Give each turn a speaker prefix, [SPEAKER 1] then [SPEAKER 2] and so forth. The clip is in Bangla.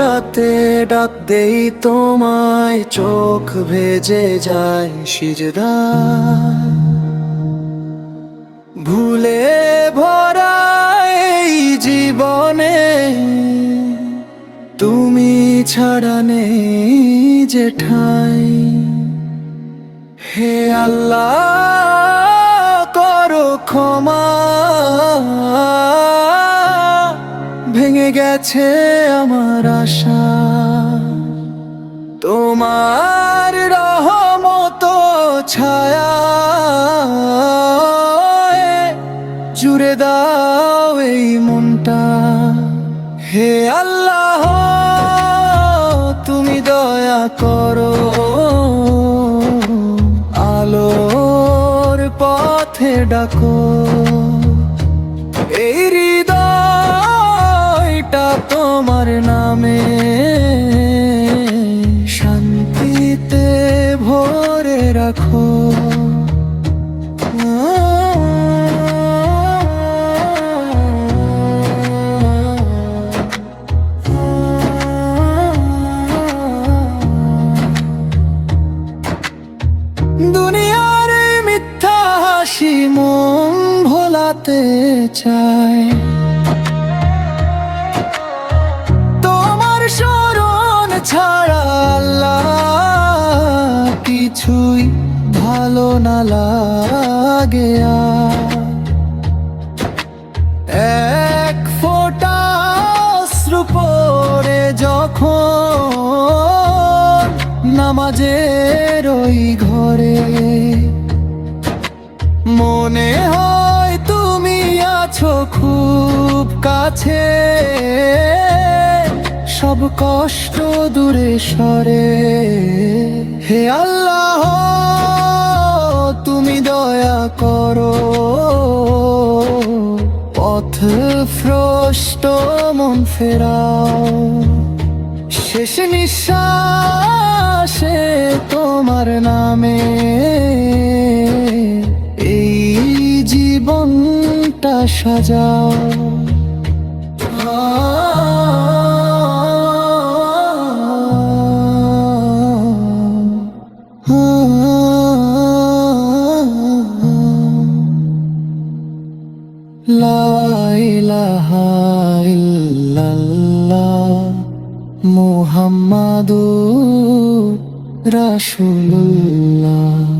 [SPEAKER 1] রাতে ডাক দেই তোমায় চোখ ভেজে যায় সিজদা। ছাড়া নেই যে ঠাই হে আল্লাহ, করো ক্ষমা। ভেঙে গেছে আমার আশা। তোমার রহমত ছায়া জুড়ে দাও এই মনটা। হে আল্লাহ করো আলোর পথে ডাকো। এই হৃদয়টা তোমার নামে শান্তিতে ভরে রাখো। দুনিয়ার মিথ্যা হাসি মন ভোলাতে চায়। তোমার স্মরণ ছাড়া কিছুই ভালো না লাগে এক ফোঁটা অশ্রু পড়ে যখন নামাজের ওই ঘরে। মনে হয় তুমি আছো খুব কাছে। সব কষ্ট দূরে সরে। হে আল্লাহ, তুমি দয়া করো। পথ ভ্রষ্ট মন ফেরাও। শেষ নিঃশ্বাসে তোমার নামে। এই জীবনটা সাজাও। মুহাম্মাদুর রাসূলুল্লাহ।